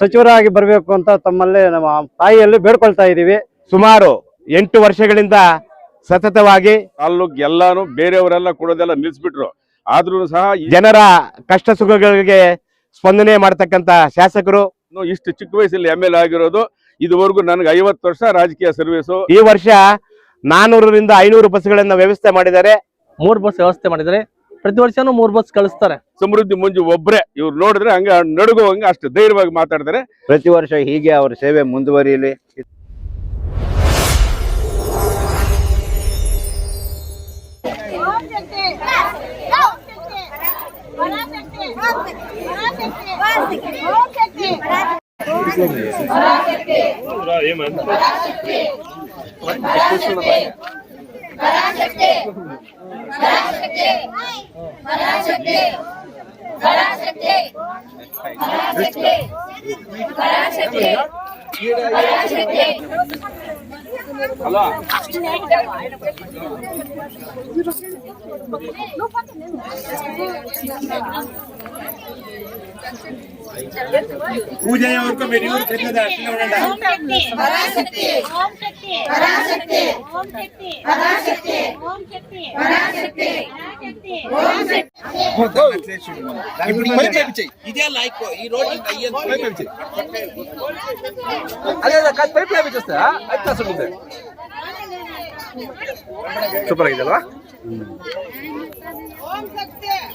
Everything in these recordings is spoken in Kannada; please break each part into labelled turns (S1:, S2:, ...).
S1: ಸಚಿವರಾಗಿ ಬರಬೇಕು ಅಂತ ತಮ್ಮಲ್ಲಿ ನಮ್ಮ ತಾಯಿಯಲ್ಲಿ ಬೇಡ್ಕೊಳ್ತಾ ಇದ್ದೀವಿ.
S2: ಸುಮಾರು ಎಂಟು ವರ್ಷಗಳಿಂದ ಸತತವಾಗಿ
S3: ತಾಲ್ಲೂಕ್ ಎಲ್ಲಾನು ಬೇರೆಯವರೆಲ್ಲ ಕೊಡೋದೆಲ್ಲ ನಿಲ್ಸ್ಬಿಟ್ರು. ಆದ್ರೂ ಸಹ
S2: ಜನರ ಕಷ್ಟ ಸುಖಗಳಿಗೆ ಸ್ಪಂದನೆ ಮಾಡತಕ್ಕಂತ ಶಾಸಕರು.
S3: ಇಷ್ಟು ಚಿಕ್ಕ ವಯಸ್ಸಲ್ಲಿ ಎಂ ಎಲ್ ಆಗಿರೋದು ಇದುವರೆಗೂ ನನಗೆ ಐವತ್ತು ವರ್ಷ ರಾಜಕೀಯ ಸರ್ವಿಸ್
S2: ಈ ವರ್ಷ ನಾನೂರರಿಂದ ಐನೂರು ಬಸ್ಗಳನ್ನ ವ್ಯವಸ್ಥೆ ಮಾಡಿದ್ದಾರೆ.
S4: ಮೂರು ಬಸ್ ವ್ಯವಸ್ಥೆ ಮಾಡಿದರೆ ಪ್ರತಿ ವರ್ಷನೂ ಮೂರ್ ಬಸ್ ಕಳಿಸ್ತಾರೆ.
S3: ಸಮೃದ್ಧಿ ಮುಂಜು ಒಬ್ರೆ ಇವ್ರು ನೋಡಿದ್ರೆ ಹಂಗ ನಡುಗೋ ಹಂಗ ಅಷ್ಟು ಧೈರ್ಯವಾಗಿ ಮಾತಾಡ್ತಾರೆ.
S5: ಪ್ರತಿ ವರ್ಷ ಹೀಗೆ ಅವ್ರ ಸೇವೆ ಮುಂದುವರಿಯಲಿ.
S6: ಓಂ ಶಕ್ತಿ ಓಂ ಶಕ್ತಿ ಪರಾಶಕ್ತಿ ಪರಾಶಕ್ತಿ ಓಂ ಶಕ್ತಿ ಪರಾಶಕ್ತಿ ಪರಾಶಕ್ತಿ ಪರಾಶಕ್ತಿ ಪರಾಶಕ್ತಿ ಪರಾಶಕ್ತಿ ಪರಾಶಕ್ತಿ ಪರಾಶಕ್ತಿ ఓం శక్తి పరాశక్తి ఓం శక్తి పరాశక్తి ఓం శక్తి పరాశక్తి ఓం శక్తి పరాశక్తి పరాశక్తి ఓం శక్తి
S7: ఇదే లైక్ ఈ రోడ్ అయ్యేది
S4: అదే పైప్ లేపించేస్తే అయితే అసలు ఉంది సూపర్ ಆಗಿದಲ್ವಾ
S6: ఓం శక్తి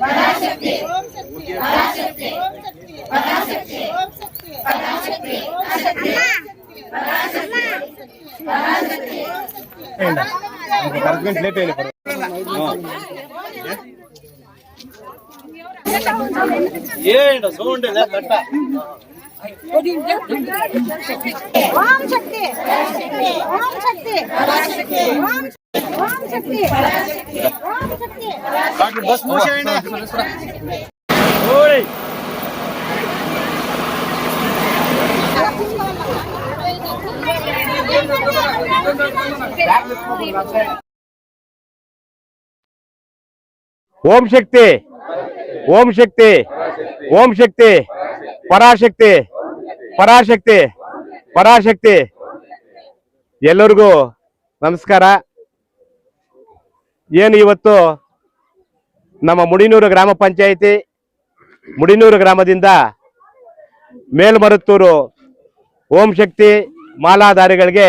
S6: பராசக்தி. பராசக்தி. பராசக்தி. பராசக்தி. பராசக்தி. பராசக்தி. பராசக்தி. பராசக்தி லேட் ஆயில ஏண்டா சவுண்ட் இல்ல கட்டா? ஓம் சக்தி. ஓம் சக்தி. ஓம் சக்தி.
S2: ओम शक्ति ओम शक्ति ओम शक्ति पराशक्ति पराशक्ति पराशक्ति। एलू नमस्कार। ಏನು ಇವತ್ತು ನಮ್ಮ ಮುಡಿನೂರು ಗ್ರಾಮ ಪಂಚಾಯಿತಿ, ಮುಡಿನೂರು ಗ್ರಾಮದಿಂದ ಮೇಲ್ಮರುತ್ತೂರು ಓಂ ಶಕ್ತಿ ಮಾಲಾಧಾರಿಗಳಿಗೆ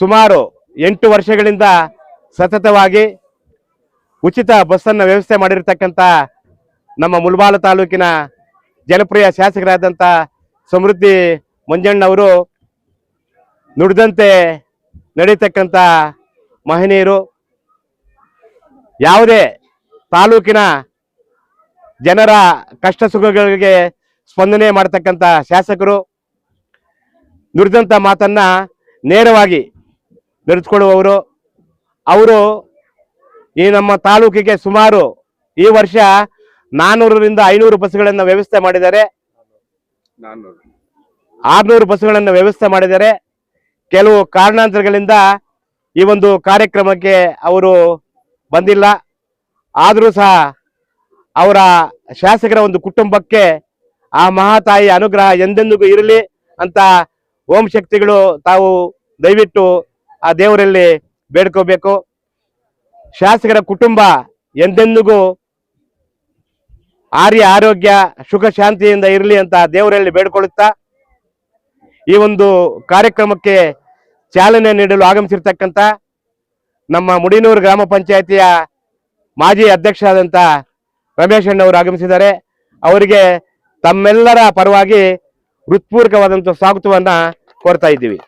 S2: ಸುಮಾರು ಎಂಟು ವರ್ಷಗಳಿಂದ ಸತತವಾಗಿ ಉಚಿತ ಬಸ್ಸನ್ನು ವ್ಯವಸ್ಥೆ ಮಾಡಿರ್ತಕ್ಕಂಥ ನಮ್ಮ ಮುಲ್ಬಾಲ ತಾಲೂಕಿನ ಜನಪ್ರಿಯ ಶಾಸಕರಾದಂಥ ಸಮೃದ್ಧಿ ಮಂಜಣ್ಣವರು ನುಡಿದಂತೆ ನಡೀತಕ್ಕಂಥ ಮಹನೀಯರು ಯಾವುದೇ ತಾಲೂಕಿನ ಜನರ ಕಷ್ಟ ಸುಖಗಳಿಗೆ ಸ್ಪಂದನೆ ಮಾಡತಕ್ಕಂಥ ಶಾಸಕರು ನುಡಿದಂಥ ಮಾತನ್ನ ನೇರವಾಗಿ ನಡೆದುಕೊಳ್ಳುವವರು ಅವರು ಈ ನಮ್ಮ ತಾಲೂಕಿಗೆ ಸುಮಾರು ಈ ವರ್ಷ ನಾನೂರರಿಂದ ಐನೂರು ಬಸ್ಗಳನ್ನು ವ್ಯವಸ್ಥೆ ಮಾಡಿದ್ದಾರೆ. ಆರ್ನೂರು ಬಸ್ಗಳನ್ನು ವ್ಯವಸ್ಥೆ ಮಾಡಿದ್ದಾರೆ. ಕೆಲವು ಕಾರಣಾಂತರಗಳಿಂದ ಈ ಒಂದು ಕಾರ್ಯಕ್ರಮಕ್ಕೆ ಅವರು ಬಂದಿಲ್ಲ. ಆದರೂ ಸಹ ಅವರ ಶಾಸಕರ ಒಂದು ಕುಟುಂಬಕ್ಕೆ ಆ ಮಹಾತಾಯಿ ಅನುಗ್ರಹ ಎಂದೆಂದಿಗೂ ಇರಲಿ ಅಂತ ಓಂ ಶಕ್ತಿಗಳು ತಾವು ದಯವಿಟ್ಟು ಆ ದೇವರಲ್ಲಿ ಬೇಡ್ಕೋಬೇಕು. ಶಾಸಕರ ಕುಟುಂಬ ಎಂದೆಂದಿಗೂ ಆರ್ಯ ಆರೋಗ್ಯ, ಸುಖ ಶಾಂತಿಯಿಂದ ಇರಲಿ ಅಂತ ದೇವರಲ್ಲಿ ಬೇಡ್ಕೊಳ್ಳುತ್ತಾ ಈ ಒಂದು ಕಾರ್ಯಕ್ರಮಕ್ಕೆ ಚಾಲನೆ ನೀಡಲು ಆಗಮಿಸಿರ್ತಕ್ಕಂಥ ನಮ್ಮ ಮುಡಿನೂರು ಗ್ರಾಮ ಪಂಚಾಯತಿಯ ಮಾಜಿ ಅಧ್ಯಕ್ಷರಾದಂಥ ರಮೇಶ್ ಅಣ್ಣವರು ಆಗಮಿಸಿದ್ದಾರೆ. ಅವರಿಗೆ ತಮ್ಮೆಲ್ಲರ ಪರವಾಗಿ ಹೃತ್ಪೂರ್ವಕವಾದಂಥ ಸ್ವಾಗತವನ್ನ ಕೋರ್ತಾ ಇದ್ದೀವಿ.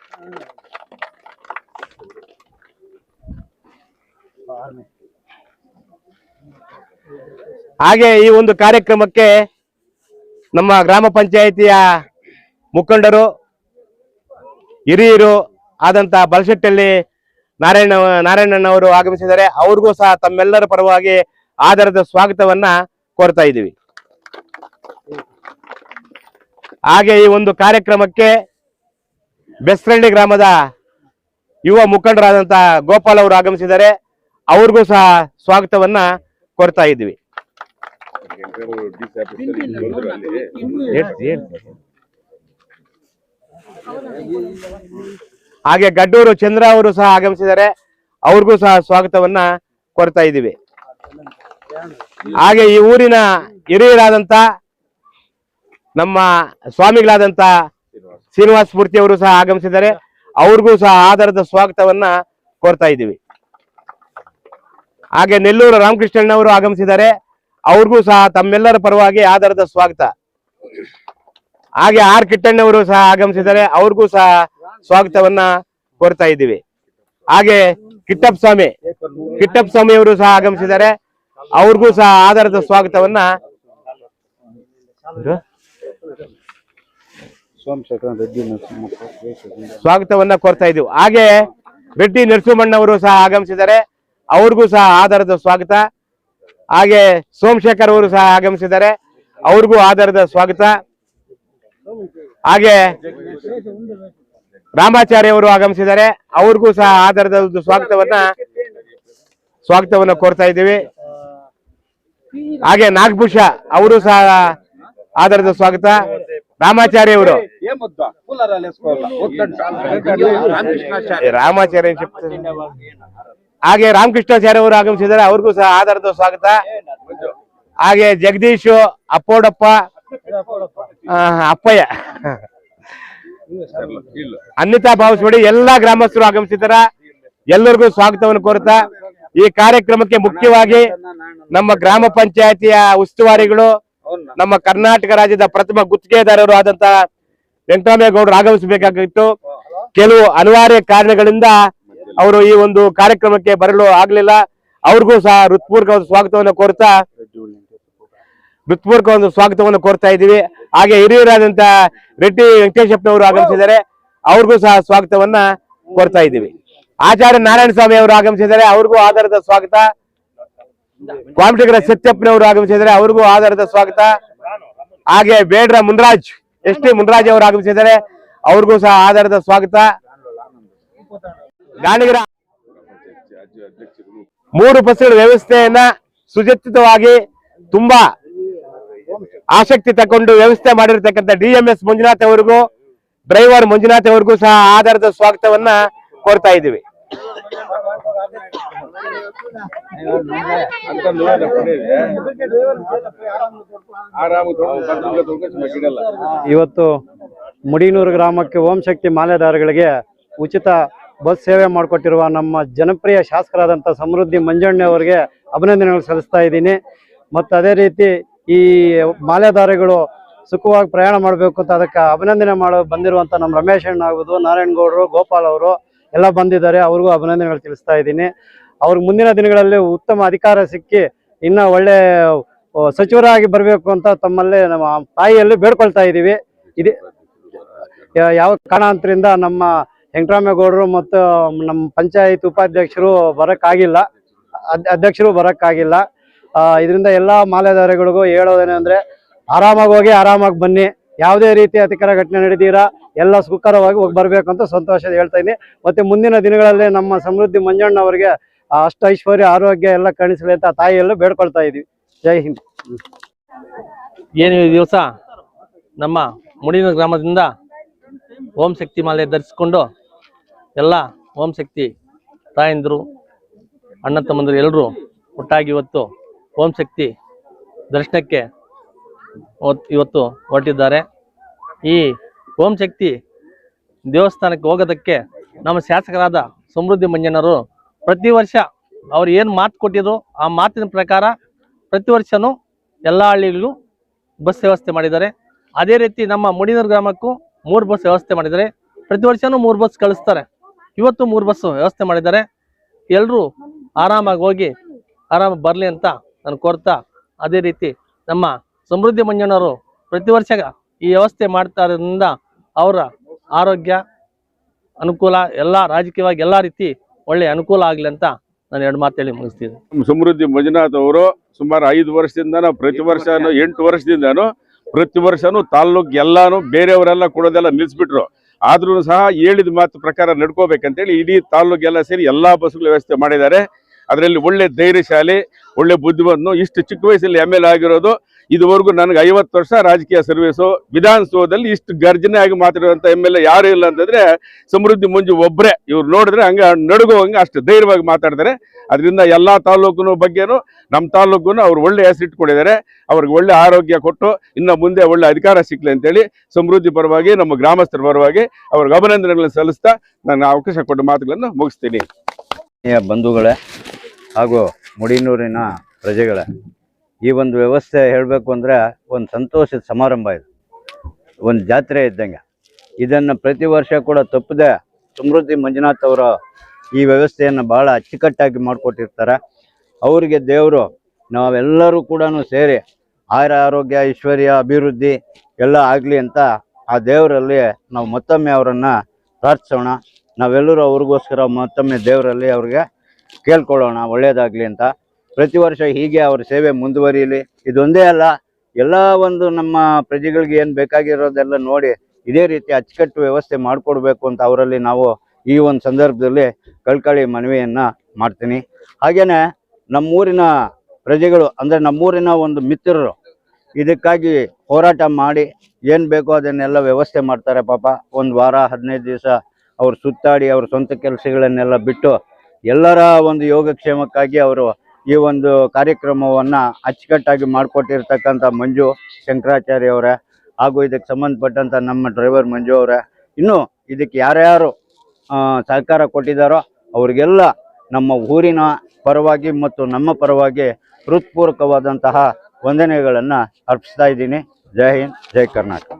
S2: ಹಾಗೆ ಈ ಒಂದು ಕಾರ್ಯಕ್ರಮಕ್ಕೆ ನಮ್ಮ ಗ್ರಾಮ ಪಂಚಾಯಿತಿಯ ಮುಖಂಡರು, ಹಿರಿಯರು ಆದಂತ ಬಲಶೆಟ್ಟಲ್ಲಿ ನಾರಾಯಣ ಅವರು ಆಗಮಿಸಿದ್ದಾರೆ ಅವ್ರಿಗೂ ಸಹ ತಮ್ಮೆಲ್ಲರ ಪರವಾಗಿ ಆಧಾರದ ಸ್ವಾಗತವನ್ನ ಕೋರ್ತಾ ಇದ್ದೀವಿ. ಹಾಗೆ ಈ ಒಂದು ಕಾರ್ಯಕ್ರಮಕ್ಕೆ ಬೆಸ್ರಳ್ಳಿ ಗ್ರಾಮದ ಯುವ ಮುಖಂಡರಾದಂತ ಗೋಪಾಲ್ ಅವರು ಆಗಮಿಸಿದ್ದಾರೆ ಅವ್ರಿಗೂ ಸಹ ಸ್ವಾಗತವನ್ನ ಕೋರ್ತಾ ಇದ್ದೀವಿ. ಹಾಗೆ ಗಡ್ಡೂರು ಚಂದ್ರ ಅವರು ಸಹ ಆಗಮಿಸಿದ್ದಾರೆ ಅವ್ರಿಗೂ ಸಹ ಸ್ವಾಗತವನ್ನ ಕೊರ್ತಾ ಇದ್ದೀವಿ. ಹಾಗೆ ಈ ಊರಿನ ಹಿರಿಯರಾದಂತ ನಮ್ಮ ಸ್ವಾಮಿಗಳಾದಂತ ಶ್ರೀನಿವಾಸ ಮೂರ್ತಿ ಅವರು ಸಹ ಆಗಮಿಸಿದ್ದಾರೆ ಅವ್ರಿಗೂ ಸಹ ಆಧಾರದ ಸ್ವಾಗತವನ್ನ ಕೋರ್ತಾ ಇದ್ದೀವಿ. ಹಾಗೆ ನೆಲ್ಲೂರು ರಾಮಕೃಷ್ಣಣ್ಣವರು ಆಗಮಿಸಿದ್ದಾರೆ ಅವ್ರಿಗೂ ಸಹ ತಮ್ಮೆಲ್ಲರ ಪರವಾಗಿ ಆಧಾರದ ಸ್ವಾಗತ. ಹಾಗೆ ಆರ್ ಕಿಟ್ಟಣ್ಣವರು ಸಹ ಆಗಮಿಸಿದ್ದಾರೆ ಅವ್ರಿಗೂ ಸಹ ಸ್ವಾಗತವನ್ನ ಕೋರ್ತಾ ಇದ್ದೀವಿ. ಹಾಗೆ ಕಿಟ್ಟಪ್ಪ ಸ್ವಾಮಿ ಕಿಟ್ಟಪ್ಪ ಸ್ವಾಮಿ ಅವರು ಸಹ ಆಗಮಿಸಿದ್ದಾರೆ ಅವ್ರಿಗೂ ಸಹ ಆಧಾರದ ಸ್ವಾಗತವನ್ನ ಸ್ವಾಗತವನ್ನ ಕೋರ್ತಾ ಇದ್ದೀವಿ. ಹಾಗೆ ರೆಡ್ಡಿ ನರಸಿಂಹಣ್ಣವರು ಸಹ ಆಗಮಿಸಿದ್ದಾರೆ ಅವ್ರಿಗೂ ಸಹ ಆಧಾರದ ಸ್ವಾಗತ. ಹಾಗೆ ಸೋಮಶೇಖರ್ ಅವರು ಸಹ ಆಗಮಿಸಿದ್ದಾರೆ ಅವ್ರಿಗೂ ಆಧಾರದ ಸ್ವಾಗತ. ಹಾಗೆ ರಾಮಾಚಾರ್ಯ ಅವರು ಆಗಮಿಸಿದ್ದಾರೆ. ಅವ್ರಿಗೂ ಸಹ ಆಧಾರದ ಸ್ವಾಗತವನ್ನ ಸ್ವಾಗತವನ್ನ ಕೋರ್ತಾ ಇದ್ದೀವಿ. ಹಾಗೆ ನಾಗಭೂಷ, ಅವರು ಸಹ ಆಧಾರದ ಸ್ವಾಗತ. ರಾಮಾಚಾರ್ಯ ಅವರು ರಾಮಾಚಾರ್ಯ ಹಾಗೆ ರಾಮಕೃಷ್ಣಾಚಾರ್ಯ ಅವರು ಆಗಮಿಸಿದ್ದಾರೆ. ಅವ್ರಿಗೂ ಸಹ ಆಧಾರದ ಸ್ವಾಗತ. ಹಾಗೆ ಜಗದೀಶ್, ಅಪ್ಪೋಡಪ್ಪ ಅಪ್ಪಯ್ಯ. ಅನ್ನಿತಾ ಭಾವಿಸ್ಬೇಡಿ ಎಲ್ಲಾ ಗ್ರಾಮಸ್ಥರು ಆಗಮಿಸಿದಾರ. ಎಲ್ಲರಿಗೂ ಸ್ವಾಗತವನ್ನು ಕೋರುತ್ತಾ, ಈ ಕಾರ್ಯಕ್ರಮಕ್ಕೆ ಮುಖ್ಯವಾಗಿ ನಮ್ಮ ಗ್ರಾಮ ಪಂಚಾಯತಿಯ ಉಸ್ತುವಾರಿಗಳು, ನಮ್ಮ ಕರ್ನಾಟಕ ರಾಜ್ಯದ ಪ್ರಥಮ ಗುತ್ತಿಗೆದಾರರು ಆದಂತ ವೆಂಕಟರಾಮೇಗೌಡರು ಆಗಮಿಸಬೇಕಾಗಿತ್ತು. ಕೆಲವು ಅನಿವಾರ್ಯ ಕಾರಣಗಳಿಂದ ಅವರು ಈ ಒಂದು ಕಾರ್ಯಕ್ರಮಕ್ಕೆ ಬರಲು ಆಗ್ಲಿಲ್ಲ. ಅವ್ರಿಗೂ ಸಹ ಹೃತ್ಪೂರ್ವಕ ಸ್ವಾಗತವನ್ನು ಕೋರ್ತಾ ಹೃತ್ಪೂರ್ವಕ ಒಂದು ಸ್ವಾಗತವನ್ನು ಕೋರ್ತಾ ಇದ್ದೀವಿ. ಹಾಗೆ ಹಿರಿಯರಾದಂತ ರೆಡ್ಡಿ ವೆಂಕಟೇಶಪ್ಪನವರು ಆಗಮಿಸಿದ್ದಾರೆ. ಅವ್ರಿಗೂ ಸಹ ಸ್ವಾಗತವನ್ನ ಕೋರ್ತಾ ಇದ್ದೀವಿ. ಆಚಾರ್ಯ ನಾರಾಯಣ ಸ್ವಾಮಿ ಅವರು ಆಗಮಿಸಿದ್ದಾರೆ. ಅವ್ರಿಗೂ ಆಧಾರದ ಸ್ವಾಗತ. ಕ್ವಾಮಿಟಿಗರ ಸತ್ಯಪ್ಪನವರು ಆಗಮಿಸಿದ್ದಾರೆ. ಅವ್ರಿಗೂ ಆಧಾರದ ಸ್ವಾಗತ. ಹಾಗೆ ಬೇಡ್ರ ಮುನ್ರಾಜ್, ಎಸ್ ಟಿ ಮುನ್ರಾಜ್ ಅವರು ಆಗಮಿಸಿದ್ದಾರೆ. ಅವ್ರಿಗೂ ಸಹ ಆಧಾರದ ಸ್ವಾಗತ. ಗಾಣಿಗರ ಮೂರು ಬಸ್ಗಳ ವ್ಯವಸ್ಥೆಯನ್ನ ಸುಜಾತಿತವಾಗಿ ತುಂಬಾ ಆಸಕ್ತಿ ತಕೊಂಡು ವ್ಯವಸ್ಥೆ ಮಾಡಿರ್ತಕ್ಕಂಥ ಡಿ ಎಂ ಎಸ್ ಮಂಜುನಾಥ್ ಅವರಿಗೂ, ಡ್ರೈವರ್ ಮಂಜುನಾಥ್ ಅವರಿಗೂ ಸಹ ಆಧಾರದ ಸ್ವಾಗತವನ್ನ ಕೋರ್ತಾ ಇದ್ದೀವಿ.
S3: ತೊಗೊಂಡು ತೊಗೊಂಡು
S1: ಇವತ್ತು ಮುಡಿನೂರು ಗ್ರಾಮಕ್ಕೆ ಓಂ ಶಕ್ತಿ ಮಾಲೆದಾರಗಳಿಗೆ ಉಚಿತ ಬಸ್ ಸೇವೆ ಮಾಡಿಕೊಟ್ಟಿರುವ ನಮ್ಮ ಜನಪ್ರಿಯ ಶಾಸಕರಾದಂಥ ಸಮೃದ್ಧಿ ಮಂಜಣ್ಣ ಅವರಿಗೆ ಅಭಿನಂದನೆಗಳು ಸಲ್ಲಿಸ್ತಾ ಇದ್ದೀನಿ. ಮತ್ತು ಅದೇ ರೀತಿ ಈ ಮಾಲೆದಾರಿಗಳು ಸುಖವಾಗಿ ಪ್ರಯಾಣ ಮಾಡಬೇಕು ಅಂತ ಅದಕ್ಕೆ ಅಭಿನಂದನೆ ಮಾಡೋ ಬಂದಿರುವಂಥ ನಮ್ಮ ರಮೇಶ್ ಅಣ್ಣ ಆಗ್ಬೋದು ನಾರಾಯಣಗೌಡರು ಗೋಪಾಲ್ ಅವರು ಎಲ್ಲ ಬಂದಿದ್ದಾರೆ. ಅವ್ರಿಗೂ ಅಭಿನಂದನೆಗಳು ತಿಳಿಸ್ತಾ ಇದ್ದೀನಿ. ಅವ್ರಿಗೆ ಮುಂದಿನ ದಿನಗಳಲ್ಲಿ ಉತ್ತಮ ಅಧಿಕಾರ ಸಿಕ್ಕಿ ಇನ್ನ ಒಳ್ಳೆ ಸಚಿವರಾಗಿ ಬರಬೇಕು ಅಂತ ತಮ್ಮಲ್ಲಿ ನಮ್ಮ ತಾಯಿಯಲ್ಲಿ ಬೇಡ್ಕೊಳ್ತಾ ಇದ್ದೀವಿ. ಇದೇ ಯಾವ ಕಾರಣಾಂತರಿಂದ ನಮ್ಮ ವೆಂಕಟರಾಮೇಗೌಡರು ಮತ್ತು ನಮ್ಮ ಪಂಚಾಯತ್ ಉಪಾಧ್ಯಕ್ಷರು ಬರೋಕ್ಕಾಗಿಲ್ಲ ಅಧ್ಯಕ್ಷರು ಬರೋಕ್ಕಾಗಿಲ್ಲ. ಇದರಿಂದ ಎಲ್ಲ ಮಾಲೆದಾರಿಗಳಿಗೂ ಹೇಳೋದೇನೆಂದ್ರೆ ಆರಾಮಾಗಿ ಹೋಗಿ, ಆರಾಮಾಗಿ ಬನ್ನಿ. ಯಾವುದೇ ರೀತಿ ಅತಿಕರ ಘಟನೆ ನಡೆದೀರಾ ಎಲ್ಲ ಸುಖಕರವಾಗಿ ಹೋಗಿ ಬರಬೇಕು ಅಂತ ಸಂತೋಷ ಹೇಳ್ತಾ ಇದ್ದೀನಿ. ಮತ್ತೆ ಮುಂದಿನ ದಿನಗಳಲ್ಲಿ ನಮ್ಮ ಸಮೃದ್ಧಿ ಮಂಜಣ್ಣ ಅವರಿಗೆ ಅಷ್ಟ ಐಶ್ವರ್ಯ, ಆರೋಗ್ಯ ಎಲ್ಲ ಕಾಣಿಸಲಿ ಅಂತ ತಾಯಿಯಲ್ಲೂ ಬೇಡ್ಕೊಳ್ತಾ ಇದೀವಿ. ಜೈ ಹಿಂದ್.
S4: ಏನು ದಿವಸ ನಮ್ಮ ಮುಡಿನ ಗ್ರಾಮದಿಂದ ಓಂ ಶಕ್ತಿ ಮಾಲೆ ಧರಿಸಿಕೊಂಡು ಎಲ್ಲ ಓಂ ಶಕ್ತಿ ತಾಯಂದಿರು, ಅಣ್ಣ ತಮ್ಮಂದಿರು ಎಲ್ಲರೂ ಒಟ್ಟಾಗಿ ಇವತ್ತು ಓಂ ಶಕ್ತಿ ದರ್ಶನಕ್ಕೆ ಇವತ್- ಇವತ್ತು ಹೊರಟಿದ್ದಾರೆ. ಈ ಓಂ ಶಕ್ತಿ ದೇವಸ್ಥಾನಕ್ಕೆ ಹೋಗೋದಕ್ಕೆ ನಮ್ಮ ಶಾಸಕರಾದ ಸಮೃದ್ಧಿ ಮಂಜನವರು ಪ್ರತಿ ವರ್ಷ ಅವ್ರು ಏನು ಮಾತು ಕೊಟ್ಟಿದ್ರು ಆ ಮಾತಿನ ಪ್ರಕಾರ ಪ್ರತಿ ವರ್ಷವೂ ಎಲ್ಲ ಹಳ್ಳಿಗಳಿಗೂ ಬಸ್ ವ್ಯವಸ್ಥೆ ಮಾಡಿದ್ದಾರೆ. ಅದೇ ರೀತಿ ನಮ್ಮ ಮುಡಿನೂರು ಗ್ರಾಮಕ್ಕೂ ಮೂರು ಬಸ್ ವ್ಯವಸ್ಥೆ ಮಾಡಿದ್ದಾರೆ. ಪ್ರತಿ ವರ್ಷವೂ ಮೂರು ಬಸ್ ಕಳಿಸ್ತಾರೆ. ಇವತ್ತು ಮೂರು ಬಸ್ ವ್ಯವಸ್ಥೆ ಮಾಡಿದ್ದಾರೆ. ಎಲ್ಲರೂ ಆರಾಮಾಗಿ ಹೋಗಿ ಆರಾಮಾಗಿ ಬರಲಿ ಅಂತ ನಾನು ಕೋರ್ತಾ ಅದೇ ರೀತಿ ನಮ್ಮ ಸಮೃದ್ಧಿ ಮಂಜಣ್ಣವರು ಪ್ರತಿ ವರ್ಷ ಈ ವ್ಯವಸ್ಥೆ ಮಾಡ್ತಾ ಇರೋದ್ರಿಂದ ಅವರ ಆರೋಗ್ಯ ಅನುಕೂಲ, ಎಲ್ಲ ರಾಜಕೀಯವಾಗಿ ಎಲ್ಲ ರೀತಿ ಒಳ್ಳೆ ಅನುಕೂಲ ಆಗಲಿ ಅಂತ ನಾನು ಎರಡು ಮಾತೇಳಿ ಮುಗಿಸ್ತೀನಿ.
S3: ಸಮೃದ್ಧಿ ಮಂಜುನಾಥ್ ಅವರು ಸುಮಾರು ಐದು ವರ್ಷದಿಂದ ಪ್ರತಿ ವರ್ಷನೂ, ಎಂಟು ವರ್ಷದಿಂದನು, ಪ್ರತಿ ವರ್ಷನೂ ತಾಲ್ಲೂಕ್ ಎಲ್ಲಾನು ಬೇರೆಯವರೆಲ್ಲ ಕೊಡೋದೆಲ್ಲ ನಿಲ್ಲಿಸ್ಬಿಟ್ರು ಆದ್ರೂ ಸಹ ಹೇಳಿದ ಮಾತು ಪ್ರಕಾರ ನಡ್ಕೋಬೇಕಂತೇಳಿ ಇಡೀ ತಾಲ್ಲೂಕೆಲ್ಲ ಸೇರಿ ಎಲ್ಲಾ ಬಸ್ಗಳ ವ್ಯವಸ್ಥೆ ಮಾಡಿದ್ದಾರೆ. ಅದರಲ್ಲಿ ಒಳ್ಳೆ ಧೈರ್ಯಶಾಲಿ, ಒಳ್ಳೆ ಬುದ್ಧಿವಂತನು, ಇಷ್ಟು ಚಿಕ್ಕ ವಯಸ್ಸಲ್ಲಿ ಎಂ ಎಲ್ ಆಗಿರೋದು, ಇದುವರೆಗೂ ನನಗೆ ಐವತ್ತು ವರ್ಷ ರಾಜಕೀಯ ಸರ್ವಿಸು ವಿಧಾನಸೌಧದಲ್ಲಿ ಇಷ್ಟು ಗರ್ಜನೆ ಆಗಿ ಮಾತಾಡುವಂತ ಎಂ ಎಲ್ ಎ ಯಾರು ಇಲ್ಲ ಅಂತಂದ್ರೆ ಸಮೃದ್ಧಿ ಮುಂಜು ಒಬ್ಬರೇ ಇವ್ರು ನೋಡಿದ್ರೆ ಹಂಗೆ ನಡುಗೋ ಹಂಗೆ ಅಷ್ಟು ಧೈರ್ಯವಾಗಿ ಮಾತಾಡ್ತಾರೆ. ಅದರಿಂದ ಎಲ್ಲ ತಾಲೂಕಿನ ಬಗ್ಗೆನೂ ನಮ್ಮ ತಾಲೂಕನ್ನು ಅವ್ರು ಒಳ್ಳೆ ಹೆಸರಿಟ್ಕೊಂಡಿದ್ದಾರೆ ಅವ್ರಿಗೆ ಒಳ್ಳೆ ಆರೋಗ್ಯ ಕೊಟ್ಟು ಇನ್ನು ಮುಂದೆ ಒಳ್ಳೆ ಅಧಿಕಾರ ಸಿಕ್ಲಿ ಅಂತೇಳಿ ಸಮೃದ್ಧಿ ಪರವಾಗಿ, ನಮ್ಮ ಗ್ರಾಮಸ್ಥರ ಪರವಾಗಿ ಅವ್ರಿಗೆ ಅಭಿನಂದನೆಗಳನ್ನು ಸಲ್ಲಿಸ್ತಾ ನಾನು ಅವಕಾಶ ಕೊಟ್ಟ ಮಾತುಗಳನ್ನು ಮುಗಿಸ್ತೀನಿ.
S5: ಬಂಧುಗಳೇ ಹಾಗೂ ಮುಡಿನೂರಿನ ಪ್ರಜೆಗಳೇ, ಈ ಒಂದು ವ್ಯವಸ್ಥೆ ಹೇಳಬೇಕು ಅಂದರೆ ಒಂದು ಸಂತೋಷದ ಸಮಾರಂಭ ಇದು. ಒಂದು ಜಾತ್ರೆ ಇದ್ದಂಗೆ. ಇದನ್ನು ಪ್ರತಿ ವರ್ಷ ಕೂಡ ತಪ್ಪದೆ ಸಮೃದ್ಧಿ ಮಂಜುನಾಥ್ ಅವರು ಈ ವ್ಯವಸ್ಥೆಯನ್ನು ಭಾಳ ಅಚ್ಚುಕಟ್ಟಾಗಿ ಮಾಡಿಕೊಟ್ಟಿರ್ತಾರೆ. ಅವರಿಗೆ ದೇವರು, ನಾವೆಲ್ಲರೂ ಕೂಡ ಸೇರಿ ಆಯುರ ಆರೋಗ್ಯ, ಐಶ್ವರ್ಯ, ಅಭಿವೃದ್ಧಿ ಎಲ್ಲ ಆಗಲಿ ಅಂತ ಆ ದೇವರಲ್ಲಿ ನಾವು ಮತ್ತೊಮ್ಮೆ ಅವರನ್ನು ಪ್ರಾರ್ಥಿಸೋಣ. ನಾವೆಲ್ಲರೂ ಅವ್ರಿಗೋಸ್ಕರ ಮತ್ತೊಮ್ಮೆ ದೇವರಲ್ಲಿ ಅವ್ರಿಗೆ ಕೇಳ್ಕೊಳ್ಳೋಣ, ಒಳ್ಳೇದಾಗ್ಲಿ ಅಂತ. ಪ್ರತಿ ವರ್ಷ ಹೀಗೆ ಅವ್ರ ಸೇವೆ ಮುಂದುವರಿಯಲಿ ಇದೊಂದೇ ಅಲ್ಲ, ಎಲ್ಲ ಒಂದು ನಮ್ಮ ಪ್ರಜೆಗಳಿಗೆ ಏನು ಬೇಕಾಗಿರೋದೆಲ್ಲ ನೋಡಿ ಇದೇ ರೀತಿ ಅಚ್ಚುಕಟ್ಟು ವ್ಯವಸ್ಥೆ ಮಾಡಿಕೊಡ್ಬೇಕು ಅಂತ ಅವರಲ್ಲಿ ನಾವು ಈ ಒಂದು ಸಂದರ್ಭದಲ್ಲಿ ಕಳ್ಕಳಿ ಮನವಿಯನ್ನ ಮಾಡ್ತೀನಿ. ಹಾಗೇನೆ ನಮ್ಮೂರಿನ ಪ್ರಜೆಗಳು, ಅಂದರೆ ನಮ್ಮೂರಿನ ಒಂದು ಮಿತ್ರರು, ಇದಕ್ಕಾಗಿ ಹೋರಾಟ ಮಾಡಿ ಏನು ಬೇಕೋ ಅದನ್ನೆಲ್ಲ ವ್ಯವಸ್ಥೆ ಮಾಡ್ತಾರೆ ಪಾಪ. ಒಂದು ವಾರ, ಹದಿನೈದು ದಿವಸ ಅವ್ರು ಸುತ್ತಾಡಿ ಅವ್ರ ಸ್ವಂತ ಕೆಲಸಗಳನ್ನೆಲ್ಲ ಬಿಟ್ಟು ಎಲ್ಲರ ಒಂದು ಯೋಗಕ್ಷೇಮಕ್ಕಾಗಿ ಅವರು ಈ ಒಂದು ಕಾರ್ಯಕ್ರಮವನ್ನ ಅಚ್ಚುಕಟ್ಟಾಗಿ ಮಾಡಿಕೊಟ್ಟಿರ್ತಕ್ಕಂಥ ಮಂಜು ಶಂಕರಾಚಾರ್ಯ ಅವರೇ, ಹಾಗೂ ಇದಕ್ಕೆ ಸಂಬಂಧಪಟ್ಟಂತ ನಮ್ಮ ಡ್ರೈವರ್ ಮಂಜು ಅವರೇ. ಇನ್ನು ಇದಕ್ಕೆ ಯಾರ್ಯಾರು ಸಹಕಾರ ಕೊಟ್ಟಿದ್ದಾರೋ ಅವ್ರಿಗೆಲ್ಲ ನಮ್ಮ ಊರಿನ ಪರವಾಗಿ ಮತ್ತು ನಮ್ಮ ಪರವಾಗಿ ಹೃತ್ಪೂರ್ವಕವಾದಂತಹ ವಂದನೆಗಳನ್ನು ಅರ್ಪಿಸ್ತಾ ಇದ್ದೀನಿ. ಜೈ ಹಿಂದ್, ಜೈ ಕರ್ನಾಟಕ.